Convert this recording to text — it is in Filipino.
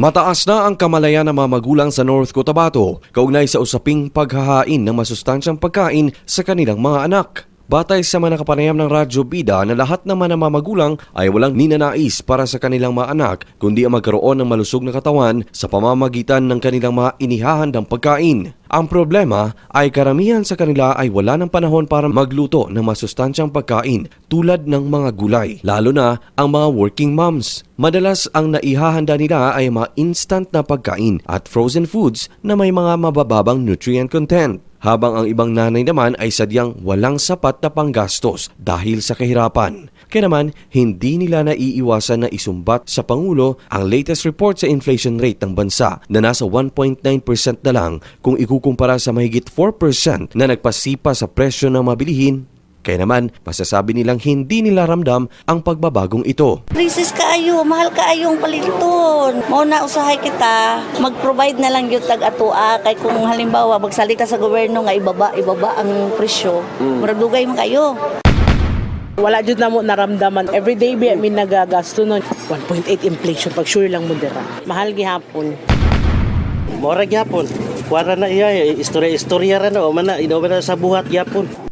Mataas na ang kamalayan ng mga magulang sa North Cotabato kaugnay sa usaping paghahain ng masustansyang pagkain sa kanilang mga anak. Batay sa mga nakapanayam ng Radyo Bida na lahat naman ng mga magulang ay walang ninanais para sa kanilang mga anak kundi ang magkaroon ng malusog na katawan sa pamamagitan ng kanilang mga inihahandang pagkain. Ang problema ay karamihan sa kanila ay wala ng panahon para magluto ng masustansyang pagkain tulad ng mga gulay, lalo na ang mga working moms. Madalas ang naihahanda nila ay mga instant na pagkain at frozen foods na may mga mabababang nutrient content. Habang ang ibang nanay naman ay sadyang walang sapat na panggastos dahil sa kahirapan. Kaya naman, hindi nila naiiwasan na isumbat sa Pangulo ang latest report sa inflation rate ng bansa na nasa 1.9% na lang kung ikukumpara sa mahigit 4% na nagpasipa sa presyo ng mabilihin kaya naman, masasabi nilang hindi nila ramdam ang pagbabagong ito. Princess kaayo, mahal kaayo ang paliton. Mao na usahay kita, mag-provide na lang yung tag-atua kay kung halimbawa magsalita sa gobyerno nga ibaba ibaba ang presyo. Muradugay man kayo. Wala jud na mo naramdaman. Every day bi mi nagagasto nun. 1.8 inflation pag sure lang mo dira. Mahal gihapon. Mora gyapon. Kuwara na iya, istorya-istorya ra na o man na ino na sa buhat gyapon.